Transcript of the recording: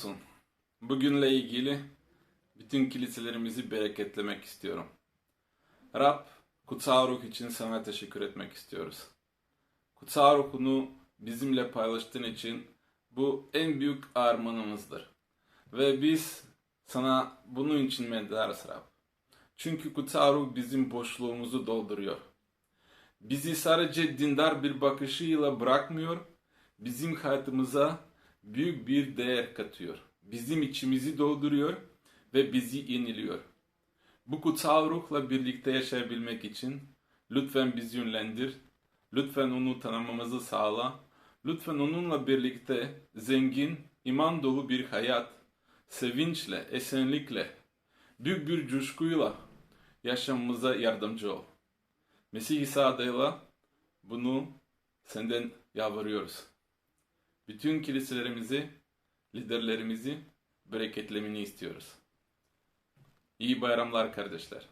olsun. Bugünle ilgili bütün kiliselerimizi bereketlemek istiyorum. Rab, kutsal ruh için sana teşekkür etmek istiyoruz. Kutsal ruhunu bizimle paylaştığın için bu en büyük armağanımızdır. Ve biz sana bunun için minnettarız Rab. Çünkü kutsal ruh bizim boşluğumuzu dolduruyor. Bizi sadece dindar bir bakışıyla bırakmıyor, bizim hayatımıza büyük bir değer katıyor. Bizim içimizi dolduruyor ve bizi yeniliyor. Bu kutsal ruhla birlikte yaşayabilmek için lütfen bizi yönlendir, lütfen onu tanımamızı sağla, lütfen onunla birlikte zengin, iman dolu bir hayat, sevinçle, esenlikle, büyük bir coşkuyla yaşamamıza yardımcı ol. Mesih İsa adıyla bunu senden yalvarıyoruz. Bütün kiliselerimizi, liderlerimizi bereketlemeni istiyoruz. İyi bayramlar kardeşler.